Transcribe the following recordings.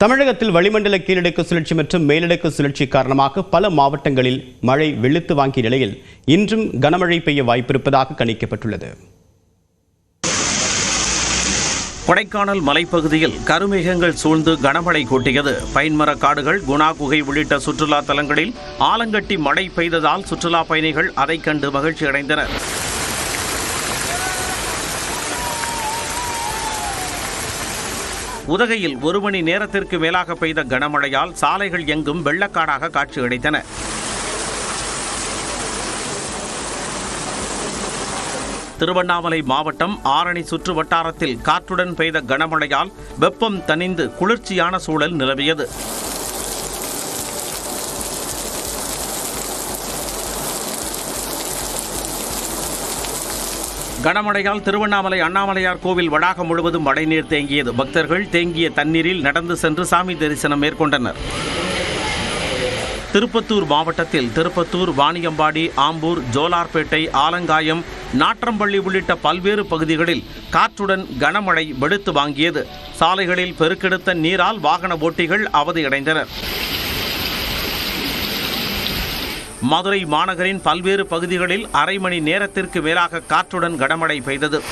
தமிழகத்தில் வளிமண்டல கீழடுக்கு சுழற்சி மற்றும் மேலடுக்கு சுழற்சி காரணமாக பல மாவட்டங்களில் மழை வெளுத்து வாங்கிய நிலையில் இன்றும் கனமழை பெய்ய வாய்ப்பிருப்பதாக கணிக்கப்பட்டுள்ளது. கொடைக்கானல் மலைப்பகுதியில் கருமேகங்கள் சூழ்ந்து கனமழை கூட்டியது. பைன்மர காடுகள் குணா குகை உள்ளிட்ட சுற்றுலா தலங்களில் ஆலங்கட்டி மழை பெய்ததால் சுற்றுலா பயணிகள் அதைக் கண்டு மகிழ்ச்சி அடைந்தனர் உதகையில் ஒரு மணி நேரத்திற்கு மேலாக பெய்த கனமழையால் சாலைகள் எங்கும் வெள்ளக்காடாக காட்சியளித்தன திருவண்ணாமலை மாவட்டம் ஆரணி சுற்று வட்டாரத்தில் காற்றுடன் பெய்த கனமழையால் வெப்பம் தணிந்து குளிர்ச்சியான சூழல் நிலவியது. கனமழையால் திருவண்ணாமலை அண்ணாமலையார் கோவில் வளாகம் முழுவதும் மழைநீர் தேங்கியது. பக்தர்கள் தேங்கிய தண்ணீரில் நடந்து சென்று சாமி தரிசனம் மேற்கொண்டனர். திருப்பத்தூர் மாவட்டத்தில் திருப்பத்தூர் வாணியம்பாடி ஆம்பூர் ஜோலார்பேட்டை ஆலங்காயம் நாற்றம்பள்ளி உள்ளிட்ட பல்வேறு பகுதிகளில் காற்றுடன் கனமழை வெடுத்து வாங்கியது. சாலைகளில் பெருக்கெடுத்த நீரால் வாகன ஓட்டிகள் அவதியடைந்தனர். மதுரை மாநகரின் பல்வேறு பகுதிகளில் அரை மணி நேரத்திற்கு மேலாக காற்றுடன் கனமழை பெய்தது.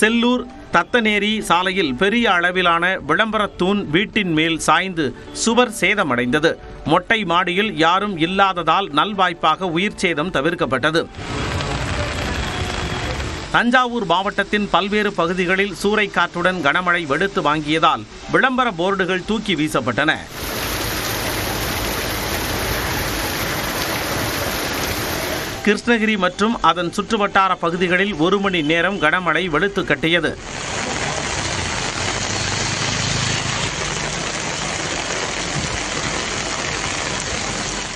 செல்லூர் தத்தநேரி சாலையில் பெரிய அளவிலான விளம்பரத் தூண் வீட்டின் மேல் சாய்ந்து சுவர் சேதமடைந்தது. மொட்டை மாடியில் யாரும் இல்லாததால் நல்வாய்ப்பாக உயிர் சேதம் தவிர்க்கப்பட்டது. தஞ்சாவூர் மாவட்டத்தின் பல்வேறு பகுதிகளில் சூறைக்காற்றுடன் கனமழை வெடுத்து வாங்கியதால் விளம்பர போர்டுகள் தூக்கி வீசப்பட்டன. கிருஷ்ணகிரி மற்றும் அதன் சுற்றுவட்டார பகுதிகளில் ஒரு மணி நேரம் கனமழை வெளுத்து கட்டியது.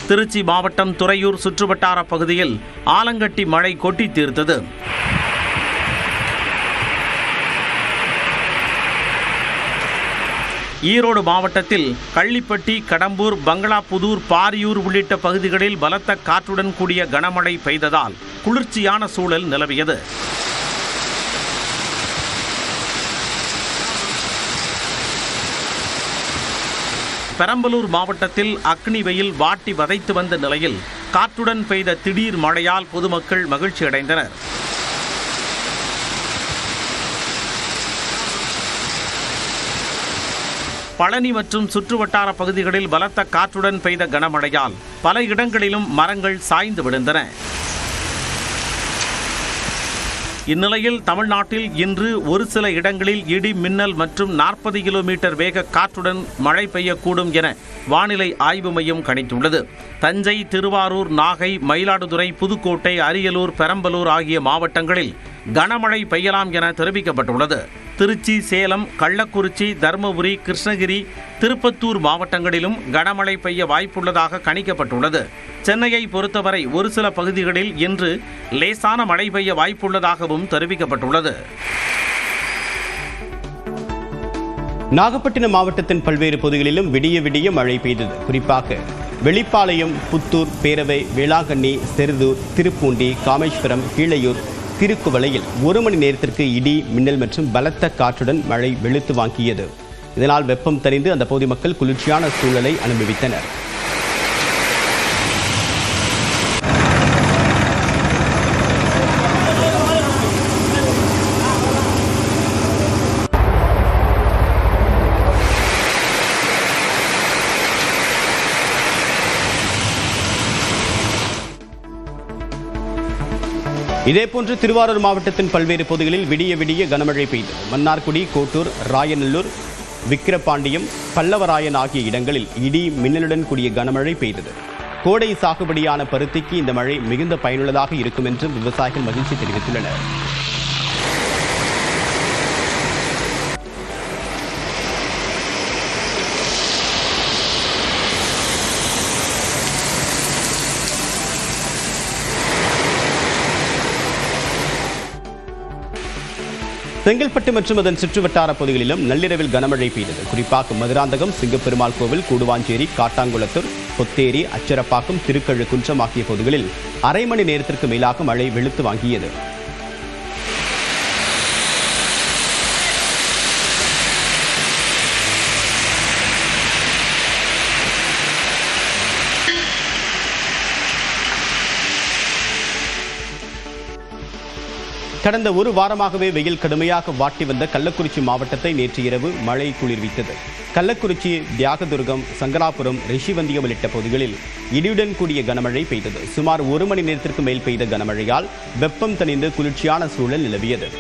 திருச்சி மாவட்டம் துறையூர் சுற்றுவட்டார பகுதியில் ஆலங்கட்டி மழை கொட்டி தீர்த்தது. ஈரோடு மாவட்டத்தில் கள்ளிப்பட்டி கடம்பூர் பங்களாபுதூர் பாரியூர் உள்ளிட்ட பகுதிகளில் பலத்த காற்றுடன் கூடிய கனமழை பெய்ததால் குளிர்ச்சியான சூழல் நிலவியது. பெரம்பலூர் மாவட்டத்தில் அக்னி வெயில் வாட்டி வதைத்து வந்த நிலையில் காற்றுடன் பெய்த திடீர் மழையால் பொதுமக்கள் மகிழ்ச்சி பழனி மற்றும் சுற்றுவட்டார பகுதிகளில் பலத்த காற்றுடன் பெய்த கனமழையால் பல இடங்களிலும் மரங்கள் சாய்ந்து விழுந்தன. இந்நிலையில் தமிழ்நாட்டில் இன்று ஒரு சில இடங்களில் இடி மின்னல் மற்றும் நாற்பது கிலோமீட்டர் வேக காற்றுடன் மழை பெய்யக்கூடும் என வானிலை ஆய்வு மையம் கணித்துள்ளது. தஞ்சை திருவாரூர் நாகை மயிலாடுதுறை புதுக்கோட்டை அரியலூர் பெரம்பலூர் ஆகிய மாவட்டங்களில் கனமழை பெய்யலாம் என தெரிவிக்கப்பட்டுள்ளது. திருச்சி சேலம் கள்ளக்குறிச்சி தருமபுரி கிருஷ்ணகிரி திருப்பத்தூர் மாவட்டங்களிலும் கனமழை பெய்ய வாய்ப்புள்ளதாக கணிக்கப்பட்டுள்ளது. சென்னையை பொறுத்தவரை ஒரு சில பகுதிகளில் இன்று லேசான மழை பெய்ய வாய்ப்புள்ளதாகவும் தெரிவிக்கப்பட்டுள்ளது. நாகப்பட்டினம் மாவட்டத்தின் பல்வேறு பகுதிகளிலும் விடிய விடிய மழை பெய்தது. குறிப்பாக வெளிப்பாளையம் புத்தூர் பேரவை வேளாங்கண்ணி செருதூர் திருப்பூண்டி காமேஸ்வரம் கீழையூர் திருக்குவளையில் ஒரு மணி நேரத்திற்கு இடி மின்னல் மற்றும் பலத்த காற்றுடன் மழை வெளுத்து வாங்கியது. இதனால் வெப்பம் தணிந்து அந்த பகுதி மக்கள் குளிர்ச்சியான சூழலை அனுபவித்தனர். இதேபோன்று திருவாரூர் மாவட்டத்தின் பல்வேறு பகுதிகளில் விடிய விடிய கனமழை பெய்தது. மன்னார்குடி கோட்டூர் ராயநல்லூர் விக்கிரபாண்டியம் பல்லவராயன் ஆகிய இடங்களில் இடி மின்னலுடன் கூடிய கனமழை பெய்தது. கோடை சாகுபடியான பருத்திக்கு இந்த மழை மிகுந்த பயனுள்ளதாக இருக்கும் என்றும் விவசாயிகள் மகிழ்ச்சி தெரிவித்துள்ளனர். செங்கல்பட்டு மற்றும் அதன் சுற்றுவட்டார பகுதிகளிலும் நள்ளிரவில் கனமழை பெய்தது. குறிப்பாக மதுராந்தகம் சிங்கப்பெருமாள் கோவில் கூடுவாஞ்சேரி காட்டாங்குளத்தூர் பொத்தேரி அச்சரப்பாக்கம் திருக்கழு குன்றம் ஆகிய பகுதிகளில் அரை மணி நேரத்திற்கு மேலாக மழை வெளுத்து வாங்கியது. கடந்த ஒரு வாரமாகவே வெயில் கடுமையாக வாட்டி வந்த கள்ளக்குறிச்சி மாவட்டத்தை நேற்று இரவு மழை குளிர்வித்தது. கள்ளக்குறிச்சி தியாகதுர்கம் சங்கராபுரம் ரிஷிவந்தியம் உள்ளிட்ட பகுதிகளில் இடியுடன் கூடிய கனமழை பெய்தது. சுமார் ஒரு மணி நேரத்திற்கு மேல் பெய்த கனமழையால் வெப்பம் தணிந்து குளிர்ச்சியான சூழல் நிலவியது.